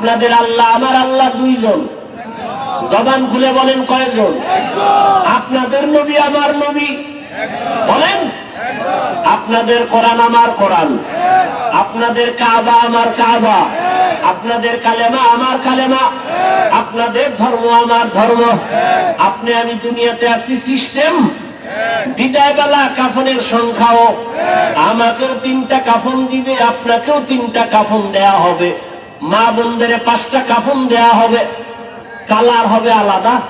আপনাদের আল্লাহ, আমার আল্লাহ দুইজন। জবান খুলে বলেন কয়জন? আপনাদের নবী আমার নবী। বলেন? আপনাদের কোরআন আমার কোরআন। আপনাদের কাবা আমার কাবা। আপনাদের কালেমা আমার কালেমা। আপনাদের ধর্ম আমার ধর্ম। আপনি আমি দুনিয়াতে আছি সিস্টেম। বিদায় বেলা কাফনের সংখ্যাও। আমাকেও তিনটা কাফন দিবে, আপনাকেও তিনটা কাফন দেয়া হবে। মা বোনদের পাঁচটা কাফন দেয়া হবে। কালার হবে আলাদা।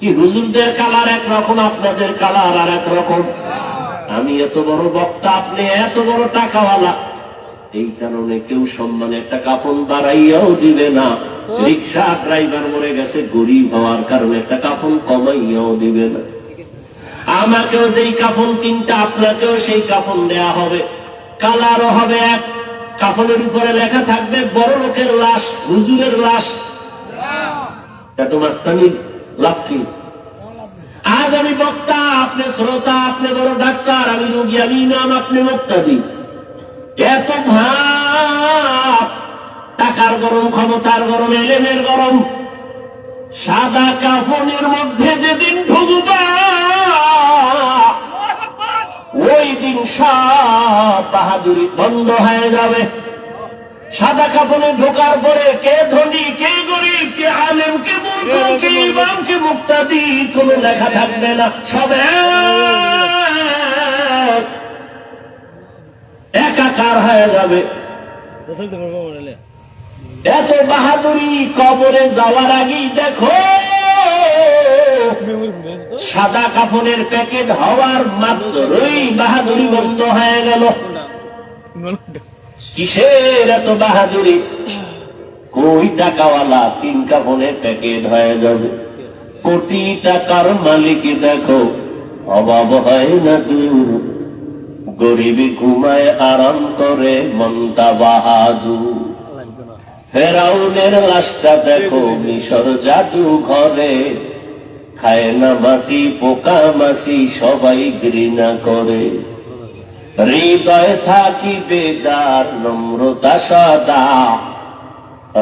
কি হুজুরদের কালার একরকম আপনাদের কালার আর এক রকম। আমি এত বড় বক্তা, আপনি এত বড় টাকাওয়ালা। এই কারণে কেউ সম্মানে একটা কাপন বাড়াইয়াও দিবে না। রিক্সা ড্রাইভার মরে গেছে, গরিব হওয়ার কারণে একটা কাপন কমাইয়াও দিবে না। আমাকেও যেই কাফন তিনটা, আপনাকেও সেই কাফন দেয়া হবে। কালারও হবে এক কাফনের উপরে লেখা থাকবে, বড় লোকের লাশ, হুজুরের লাশ। এত মাস্তানি লাভ কি আজ আমি বক্তা, আপনি শ্রোতা, আপনি বড় ডাক্তার, আমি রোগী, আমি ইমাম, আপনি মুক্তাদি। এত ভাব, টাকার গরম, ক্ষমতার গরম, এলেমের গরম। সাদা কাফনের মধ্যে যেদিন ঢুকবা সব বাহাদুরি বন্ধ হয়ে যাবে। সাদা কাপড়ে ঢোকার পরে কে ধনী কে গরিব কে আলেম কে মূর্খ কে ইমাম কে মুক্তাদি কোনো লেখা থাকবে না। সব একাকার হয়ে যাবে। এত বাহাদুরি কবরে যাওয়ার আগেই দেখো সাদা কাপড়ের প্যাকেট হওয়ার মাত্রই বাহাদুরি বন্ধ হয়ে গেল। কিসের এত বাহাদুরি? কই টাকাওয়ালা তিন কাপড়ের প্যাকেট হয়ে যাবে। কোটি টাকার মালিক দেখো, অভাব হয় না দূর। গরিবি ঘুমায় আরাম করে মনটা বাহাদুর। ফেরাউনের লাশটা দেখো, মিশর জাদু ঘরে খায় না মাটি পোকা মাসি সবাই ঘৃণা করে। হৃদয় থাকিবে যার নম্রতা সদা।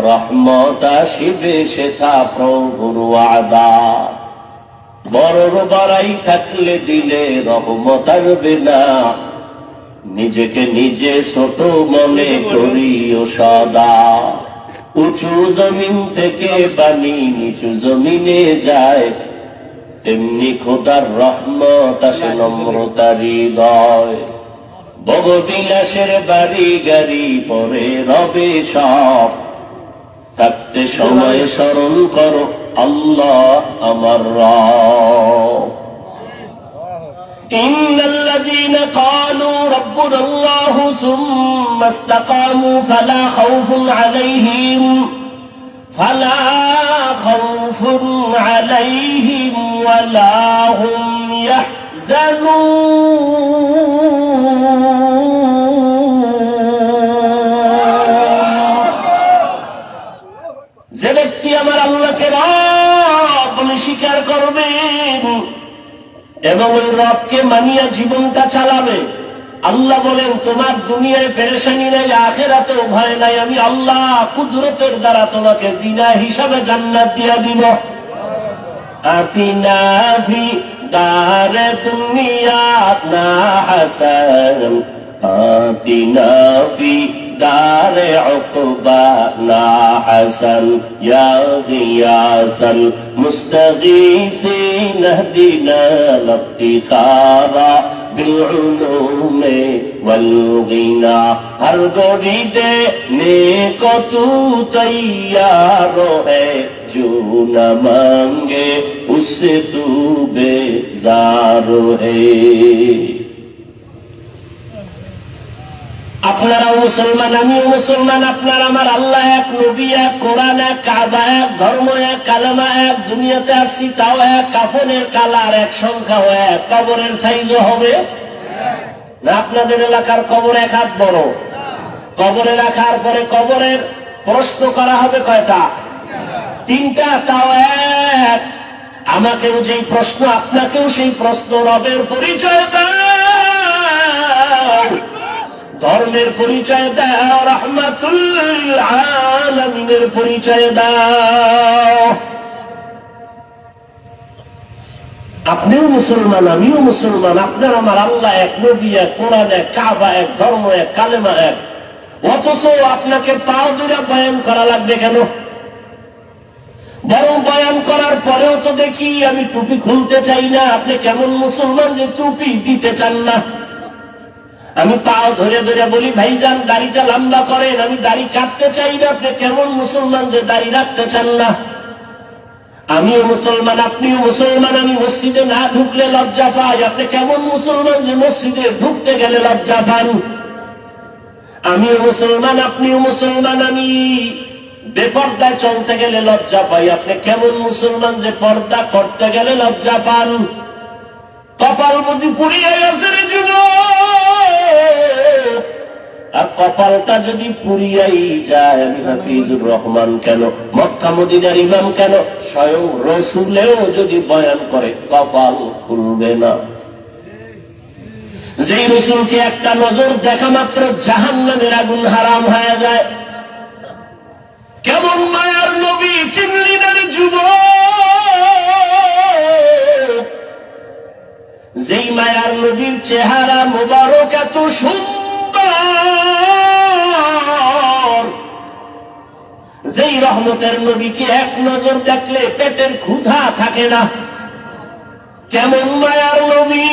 রহমত আসিবে সেটা প্রভুর ওয়াদা। বড়র বড়াই থাকলে দিলে রহমত আসবে না। নিজেকে নিজে ছোট মনে করিও সদা। উঁচু জমিন থেকে বাণী নিচু জমিনে যায়। তেমনি খোদার রহমত আসে নম্রতা হৃদয় বগবিলাসের বাড়ি গাড়ি পরে রবে সব থাকতে সময় স্মরণ করো আল্লাহ আমার রব إن الذين قالوا ربنا الله ثم استقاموا فلا خوف عليهم فلا خوف عليهم ولا هم يحزنون যে ব্যক্তি আমার আল্লাহকে রব বলে স্বীকার করবেন এবং ওই রবকে মানিয়া জীবনটা চালাবে আল্লাহ বলেন, তোমার দুনিয়ায় পেরেশানি নাই আখেরাতে ভয় নাই। আমি আল্লাহ কুদরতের দ্বারা তোমাকে বিনা হিসাবে জান্নাত দিয়া দিব। মুস্তি দারে দুনিয়া না হাসান। بالعلوم والغنى ہر گرید نیک تو تیار ہے جو نہ مانگے اس تو بیزار ہے আপনারাও মুসলমান, আমিও মুসলমান, আপনার আমার আল্লাহ এক, নবী এক, কোরআন এক, কাবা এক, ধর্ম এক, কালামা এক, দুনিয়াতে আসছি তাও এক, কাফনের কালার এক, সংখ্যাও এক, কবরের সাইজও হবে না আপনাদের এলাকার কবর এক হাত বড়? কবরে রাখার পরে কবরের প্রশ্ন করা হবে কয়টা? তিনটা, তাও এক। আমাকেও যেই প্রশ্ন, আপনাকেও সেই প্রশ্ন, রবের পরিচয় দাও। ধর্মের পরিচয় দাও রহমাতুল আলমিনের পরিচয় দাও। আপনিও মুসলমান, আমিও মুসলমান, আপনার আমার আল্লাহ এক নদী এক কোরআন, এক কাবা, এক ধর্ম, এক কালেমা, এক। অথচ আপনাকে পাও দূরে বয়ান করা লাগবে কেন? বরং বয়ান করার পরেও তো দেখি আমি টুপি খুলতে চাই না, আপনি কেমন মুসলমান যে টুপি দিতে চান না? আমি পাও ধরে ধরে বলি, ভাইজান, দাড়িটা লম্বা করেন, আমি দাড়ি কাটতে চাই না, আপনি কেমন মুসলমান যে দাড়ি রাখতে চান না? আমিও মুসলমান, আপনিও মুসলমান, আমি মসজিদে না ঢুকলে লজ্জা পাই, আপনি কেমন মুসলমান যে মসজিদে ঢুকতে গেলে লজ্জা পান? আমিও মুসলমান, আপনিও মুসলমান, আমি বেপর্দায় চলতে গেলে লজ্জা পাই, আপনি কেমন মুসলমান যে পর্দা করতে গেলে লজ্জা পান? কপাল বুঝি পুড়িয়ে গেছে যুবক। আর কপালটা যদি পুরিয়াই যায়, আমি হাফিজুর রহমান কেন? মক্কা মদিনার ইমাম কেন? স্বয়ং রসুলেও যদি বয়ান করে, কপাল খুলবে না। যেই রসুলকে একটা নজর দেখা মাত্র জাহান নামের আগুন হারাম হয়ে যায়। কেমন মায়ার নবী না যুবক! নবীর চেহারা মোবারক এত সুন্দর। যেই রহমতের নবীকে এক নজর দেখলে পেটের ক্ষুধা থাকে না। কেমন মায়ার নবী।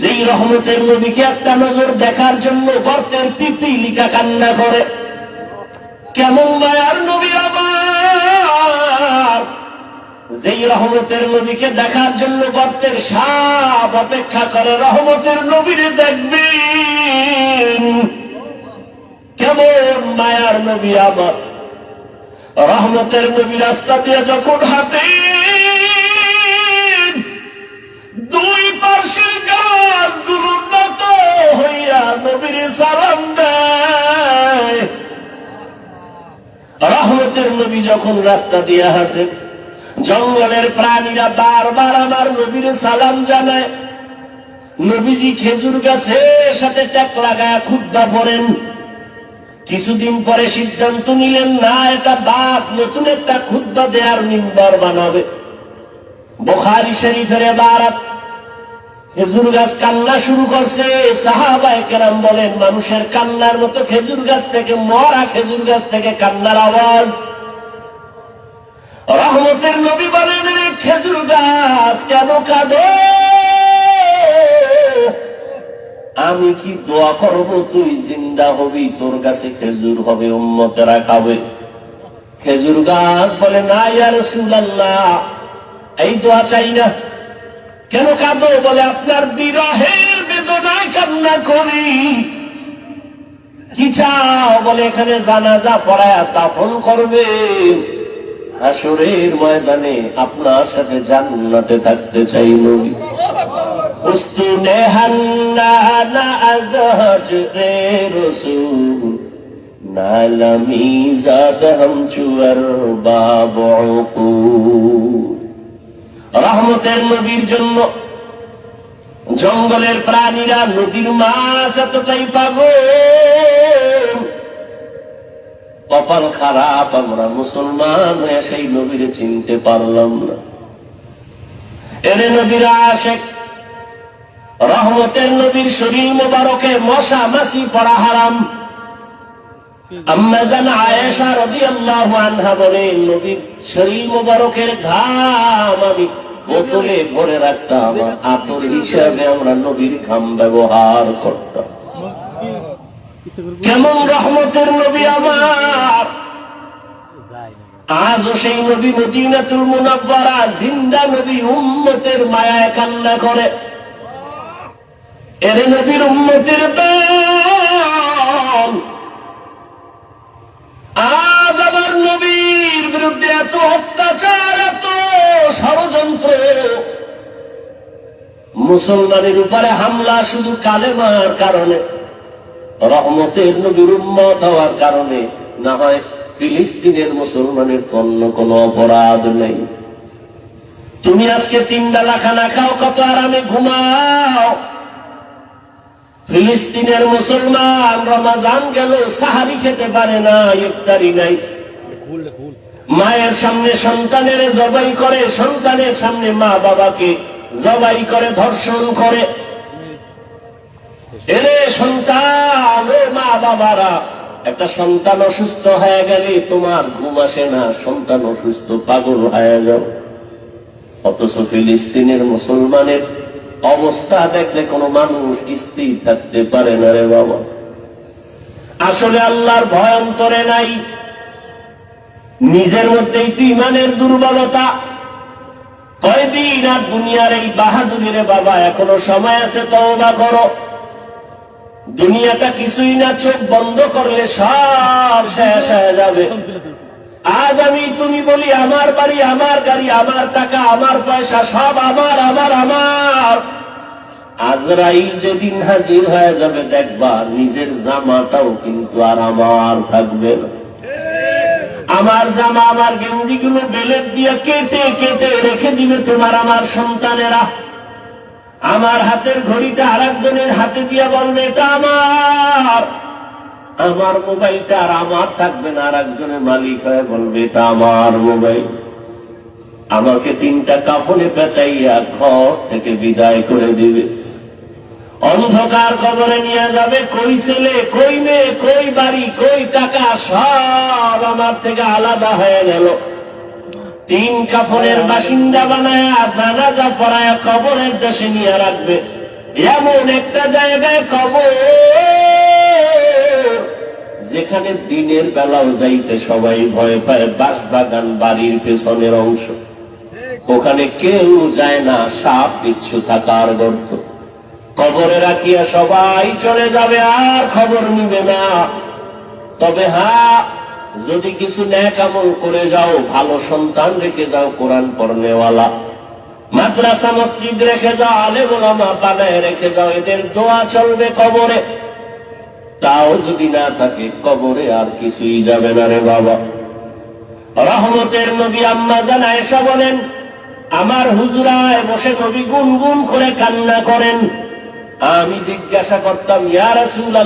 যেই রহমতের নবীকে একটা নজর দেখার জন্য গর্তের পিপিলিকা কান্না করে। কেমন মায়ার নবী। যেই রহমতের নবীকে দেখার জন্য গর্তের সাপ অপেক্ষা করে রহমতের নবীরে দেখবেন। কেমন মায়ার নবী আমার। রহমতের নবী রাস্তা দিয়ে যখন হাঁটে দুই পাশের গাছগুলো নত হইয়া নবীর সালাম দেয়। রহমতের নবী যখন রাস্তা দিয়ে হাঁটেন জঙ্গলের প্রাণীরা বারবার আমার নবীর সালাম জানায় নবীজি খেজুর গাছের সাথে ট্যাক লাগায় খুদ্া পড়েন কিছুদিন পরে সিদ্ধান্ত নিলেন, না, এটা বাপ নতুন একটা খুদ্া দেয়ার মিম্বর বানাবে। বোখারি শরীফের বারাত খেজুর গাছ কান্না শুরু করছে। সাহাবায় কেরাম বলেন, মানুষের কান্নার মতো খেজুর গাছ থেকে মরা খেজুর গাছ থেকে কান্নার আওয়াজ। রহমতের নবী বলেন খেজুর গাছ কেন কাঁদো? আমি কি দোয়া করব? তুই জিন্দা হবি, তোর কাছে খেজুর হবে, উম্মতেরা খাবে। খেজুর গাছ বলে, না ইয়ার সুলাল্লাহ এই দোয়া চাই না। কেন কাঁদো? বলে, আপনার বিরহের বেদনায় কান্না করি। কি চাও? বলে, এখানে জানাজা পড়ায় দাফন করবে। হাসরের ময়দানে আপনার সাথে জান্নাতে থাকতে চাই নবী উস্তুনে হান্না আজহাজ রে রসুল নালামি জাদ হাম চুয়ার বাব রহমতের নবীর জন্য জঙ্গলের প্রাণীরা নদীর মাছ এতটাই পাগল কপাল খারাপ, আমরা মুসলমান হয়ে সেই নবীরে চিনতে পারলাম না। এরে নবীরা আশেক, রহমতের নবীর শরীর মোবারকে মশা মাসি পড়া হারাম। আমরা নবীর ঘাম ব্যবহার করতাম। কেমন রহমতের নবী আমার? আজও সেই নবী মদিনাতুল মুনাব্বারা জিন্দা নবী উম্মতের মায়ায় কান্না করে। এর নবীর উম্মতের আজ আমার নবীর বিরুদ্ধে এত অত্যাচার, এত ষড়যন্ত্র। মুসলমানের উপরে হামলা শুধু কালেমার কারণে। রহমতের নবীর উম্মত হওয়ার কারণে না হয় ফিলিস্তিনের মুসলমানের অন্য কোনো অপরাধ নেই। তুমি আজকে তিন বেলা খানা খাও, কত আরামে ঘুমাও। ফিলিস্তিনের মুসলমান রমাজান গেল সাহারি খেতে পারে না, ইফতারি নাই। মায়ের সামনে সন্তানের জবাই করে, সন্তানের সামনে মা বাবাকে জবাই করে, ধর্ষণ করে। এরে সন্তান ও মা বাবারা, একটা সন্তান অসুস্থ হয়ে গেলে তোমার ঘুম আসে না, সন্তান অসুস্থ পাগল হয়ে যাও। অথচ ফিলিস্তিনের মুসলমানের অবস্থা দেখলে কোনো মানুষ স্থির থাকতে পারে না রে বাবা। আসলে আল্লাহর ভয় অন্তরে নাই। নিজের মধ্যেই তো ইমানের দুর্বলতা। কয়দিন আর দুনিয়ার এই বাহাদুরির বাবা, এখনও সময় আছে তওবা করো। দুনিয়াটা কিছুই না, চোখ বন্ধ করলে সব শেষ হয়ে যাবে। আজ আমি তুমি বলি, আমার বাড়ি, আমার গাড়ি, আমার টাকা, আমার পয়সা, সব আমার আমার আমার। আজরাইল যেদিন হাজির হয়ে যাবে, দেখবা নিজের জামাটাও কিন্তু আর আমার থাকবে আমার জামা, আমার গেঞ্জি গুলো বেলেট দিয়ে কেটে কেটে রেখে দিবে তোমার, আমার সন্তানেরা। আমার হাতের ঘড়িটা আর একজনের হাতে দিয়ে বলবে, এটা আমার। আমার মোবাইলটা আর আমার থাকবে না আর একজনের মালিক হয়ে বলবে, এটা আমার মোবাইল। আমাকে তিনটা কাপড়ে পেঁচাইয়া ঘর থেকে বিদায় করে দিবে। অন্ধকার কবরে নিয়ে যাবে, কই ছেলে, কই মেয়ে, কই বাড়ি, কই টাকা সব আমার থেকে আলাদা হয়ে গেল। তিন কাপড়ের বাসিন্দা বানায় জানাজা পড়ায় কবরের দেশে নিয়ে রাখবে। এমন একটা জায়গায় কবর, যেখানে দিনের বেলাও যাইতে সবাই ভয় পায় বাঁশবাগান বাড়ির পেছনের অংশ। ওখানে কেউ যায় না, সাপ বিচ্ছু থাকার গর্ত। কবরে রাখিয়া সবাই চলে যাবে, আর খবর নিবে না। তবে হ্যাঁ যদি কিছু ন্যাক আমল করে যাও, ভালো সন্তান রেখে যাও কোরআন পড়নেওয়ালা। মাদ্রাসা, মসজিদ রেখে যাও আলে গোলামা বানায় রেখে যাও, এদের দোয়া চলবে কবরে। তাও যদি না থাকে, কবরে আর কিছুই যাবে না রে বাবা। রহমতের নবী আম্মা জান আয়েশা বলেন, আমার হুজুরায় বসে নবী গুন গুন করে কান্না করেন। আমি জিজ্ঞাসা করতাম, ইয়া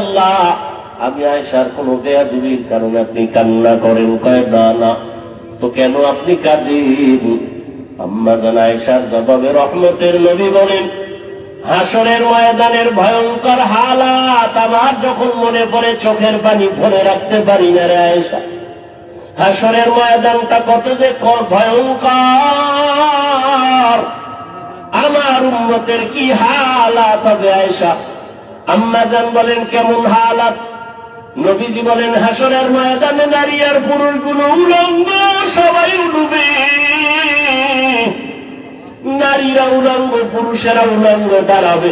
আল্লাহ আমি আয়েশার কোন বেয়াদবির কারণে আপনি কান্না করেন, কয়, না না, তো কেন আপনি কাঁদেন? আম্মা জান আয়েশার জবাবে রহমতের নবী বলেন, হাসরের ময়দানের ভয়ঙ্কর হালাত আমার যখন মনে পড়ে, চোখের পানি ধরে রাখতে পারি না রে আয়েশা। হাসরের ময়দানটা কত যে ভয়ঙ্কর। আমার উন্মতের কি হালাত হবে আয়েশা? আম্মা জান বলেন, কেমন হালাত? নবীজি বলেন হাসরের ময়দানে নারী আর পুরুষগুলো উলঙ্গ, সবাই উঠবে নারীরা উলঙ্গ, পুরুষেরা উলঙ্গ, দাঁড়াবে।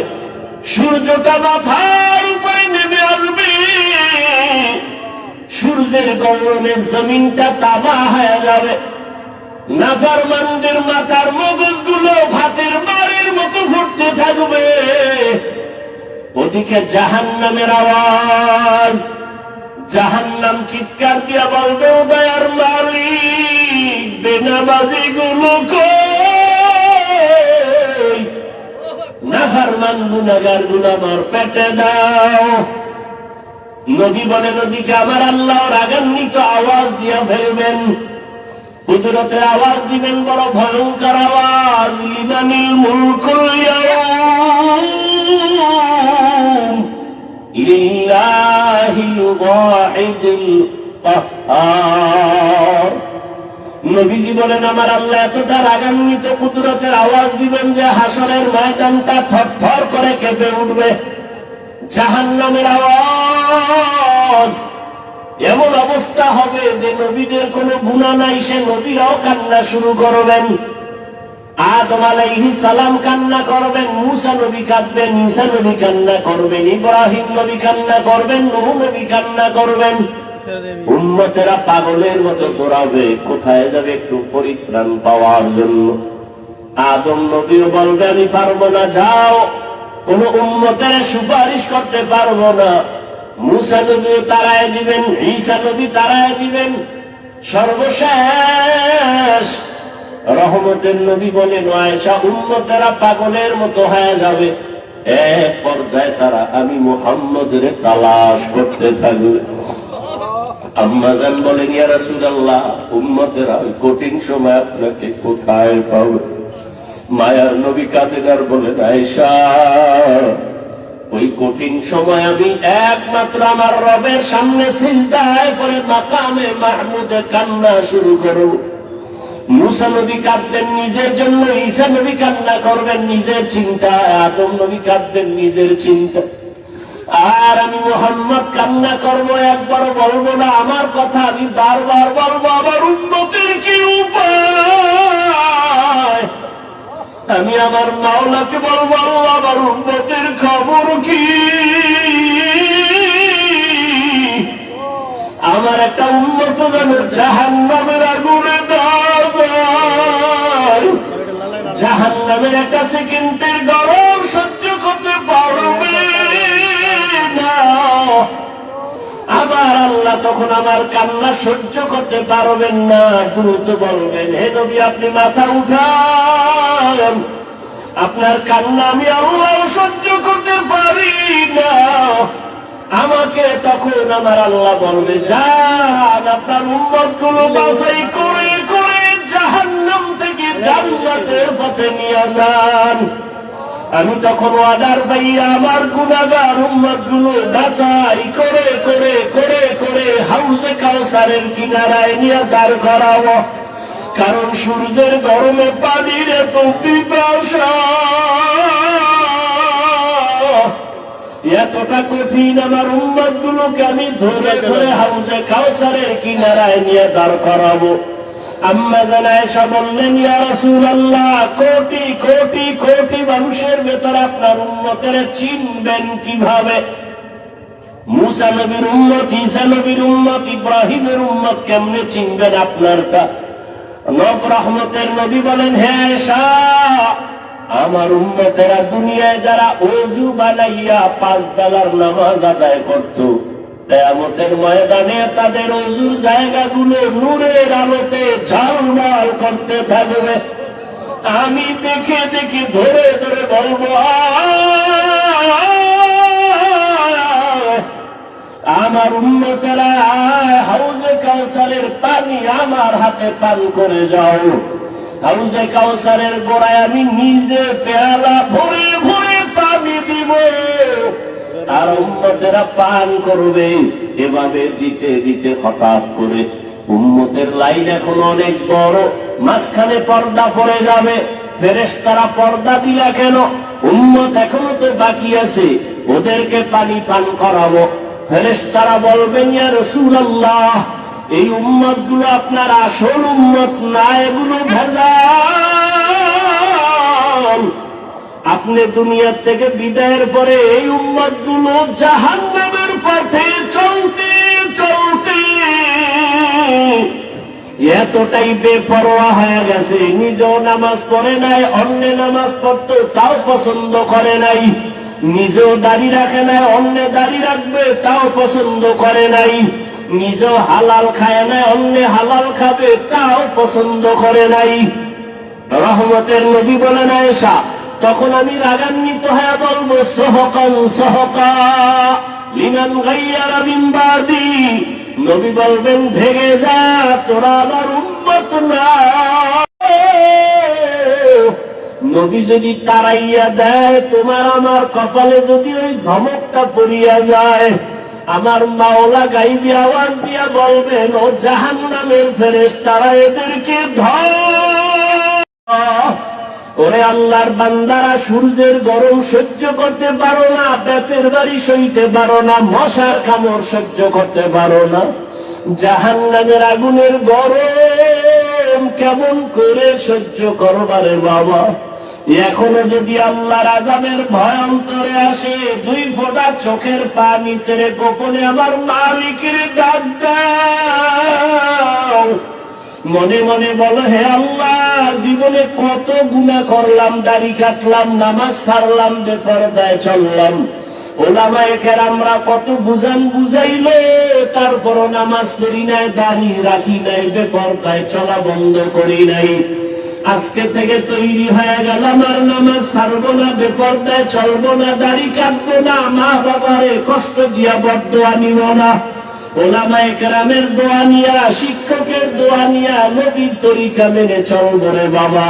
সূর্যটা মাথার উপরে নেমে আসবে। সূর্যের গরমে জমিনটা তামা হয়ে যাবে। নাফারমানদের মাথার মগজগুলো ভাতের বাড়ির মতো ফুটতে থাকবে। ওদিকে জাহান নামের আওয়াজ। জাহান নাম চিৎকার দিয়া বলবে উদয়ার মালিক বেনাবাজি গুলো কই নাফারমান গুনাগারগুলো আমার পেটে দাও। নবী বলে নদীকে আমার আল্লাহ রাগান্বিত আওয়াজ দিয়া ফেলবেন। কুদরতের আওয়াজ দিবেন, বড় ভয়ঙ্কর আওয়াজ। লিমানিল মুলকুল ইয়াউম। ওয়াহিদিল কাহ্হার নবীজি বলেন, আমার আল্লাহ এতটা রাগান্বিত কুদরতের আওয়াজ দিবেন যে হাসরের ময়দানটা থরথর করে কেঁপে উঠবে। জাহান নামের আওয়াজ এমন অবস্থা হবে যে নবীদের কোনো গুণা নাই, সে নবীরাও কান্না শুরু করবেন। পাগলের মতো দৌড়াবে, কোথায় যাবে একটু পরিত্রাণ পাওয়ার জন্য? আদম নবীও বলবে, আমি পারব না, যাও। কোন উন্মতের সুপারিশ করতে পারব না। মুসা নবীও তারায় দিবেন, ঈসা নবী তারায় দিবেন। সর্বশেষ রহমতের নবী বলেন, আয়েশা উন্মতেরা পাগলের মতো হয়ে যাবে। এক পর্যায়ে তারা, আমি মোহাম্মদের তালাশ করতে থাকবে। আম্মাজান বলেন, ইয়া রাসূলুল্লাহ, উম্মতেরা, ওই কঠিন সময় আপনাকে কোথায় পাবে? মায়ার নবী কাদেগার বলেন, আয়েশা, ওই কঠিন সময় আমি একমাত্র আমার রবের সামনে সিজদায় করে মাকামে মাহমুদে কান্না শুরু করব। মুসা নবী কাঁদবেন, নিজের জন্য ঈসা নবী কান্না করবেন, নিজের চিন্তা, আদম নবী কাঁদবেন, নিজের চিন্তা। আর আমি মোহাম্মদ কান্না করব, একবার বলব না, আমার কথা আমি বারবার বলব, আমার উন্নতির কি উপায়? আমি আমার মাওলাকে বলব আমার উন্নতির খবর কি? আমার একটা উন্নত যেন জাহান নামের আগুনে জাহান নামের একটা সেকেন্ডের গরম সহ্য করতে পারবে না। আবার আল্লাহ তখন আমার কান্না সহ্য করতে পারবেন না, দ্রুত বলবেন, হে নবী, আপনি মাথা উঠান। আপনার কান্না আমি আল্লাহ সহ্য করতে পারি না। আমাকে তখন আমার আল্লাহ বলবে যান আপনার উম্মতগুলো বাছাই জান্নাতের পথে নিয়ে যান। আমি তখন অর্ডার পাইয়া আমার গুণাগার উম্মতগুলো বাছাই করে করে করে করে হাউসে কাউসারের কিনারায় নিয়ে দাঁড় করাবো। কারণ সূর্যের গরমে পানির এত পিপাসা। এতটা কঠিন আমার উম্মত গুলোকে আমি ধরে ধরে হাউসে কাউসারের কিনারায় নিয়ে দাঁড় করাবো। কোটি কোটি কোটি মানুষের ভেতর আপনার উম্মতের চিনবেন কীভাবে? মুসা নবীর উম্মত, ঈসা নবীর উম্মত, ইব্রাহিমের উম্মত কেমনে চিনবেন আপনারটা? নব রহমতের নবী বলেন হ্যাঁ আমার উম্মতেরা দুনিয়ায় যারা অজু বানাইয়া পাঁচ বেলার নামাজ আদায় করত কেয়ামতের ময়দানে তাদের অজুর জায়গাগুলো নূরের আলোতে ঝালমাল করতে থাকবে। আমি দেখে দেখে ধরে ধরে বলব আমার উন্নতেরা হাউজে কাউসারের পানি আমার হাতে পান করে যাও। হাউজে কাউসারের গোড়ায় আমি নিজে পেয়ালা ভরে ভরে পানি দিব। আর উন্মতেরা পান করবে। এভাবে দিতে দিতে হঠাৎ করে উম্মতের লাইন এখন অনেক বড়। মাঝখানে পর্দা পড়ে যাবে। ফেরেশতারা পর্দা দিলা কেন? উম্মত এখনও তো বাকি আছে। ওদেরকে পানি পান করাবো। ফেরেশতারা বলবেন, ইয়া এই উম্মতগুলো আপনার আসল উম্মত না, এগুলো ভেজাল। আপনি দুনিয়ার থেকে বিদায়ের পরে এই উম্মতগুলো জাহান নামের পথে চলতে চলতে এতটাই বেপরোয়া হয়ে গেছে। নিজেও নামাজ পড়ে নাই, অন্য নামাজ পড়তো, তাও পছন্দ করে নাই। নিজেও দাড়ি রাখে নাই, অন্য দাড়ি রাখবে, তাও পছন্দ করে নাই। নিজেও হালাল খায় নাই, অন্য হালাল খাবে, তাও পছন্দ করে নাই। রহমতের নবী বলেন আয়েশা তখন আমি রাগান্বিত হয়ে বলব সহকন সহকা গাইয়ারা বিম্বাদি নবী বলবেন ভেঙে যা, তোরা আমার উন্মত না। নবী যদি তারাইয়া দেয়, তোমার আমার কপালে যদি ওই ধমকটা পড়িয়া যায়, আমার মাওলা গাইবি আওয়াজ দিয়া বলবেন, ও জাহান নামের ফেরেস তারা এদেরকে ধর। ওরে আল্লাহর বান্দারা, সূর্যের গরম সহ্য করতে পারো না, বেতের বাড়ি সইতে পারো না, মশার কামড় সহ্য করতে পারো না। জাহান নামের আগুনের গরম কেমন করে সহ্য করবারে বাবা। এখনও যদি আল্লাহর আজামের ভয় অন্তরে আসে, দুই ফোঁটা চোখের পানি ছেড়ে গোপনে আমার মালিকের ডাক দাও। মনে মনে বলো, হে আল্লাহ, জীবনে কত গুণা করলাম, দাড়ি কাটলাম, নামাজ সারলাম, বেপরদায় চললাম। ওলামায় আমরা কত বুঝান বুঝাইলো, তারপরও নামাজ পড়ি নাই, দাড়ি রাখি নাই, বেপরদায় চলা বন্ধ করি নাই। আজকে থেকে তৈরি হয়ে গেলাম আর নামাজ ছাড়বো না, বেপর্দায় চলবো না, দাড়ি কাটবো না মা বাবারে কষ্ট দিয়া বদোয়া আনিব না। ওলামায়ে কেরামের দোয়া নিয়া, শিক্ষকের দোয়া নিয়া নবীর তরিকা মেনে চলবো রে বাবা।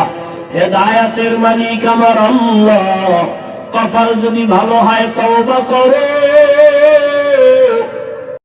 এ দায়াতের মালিক আমার আল্লাহ। কপাল যদি ভালো হয় তওবা করো।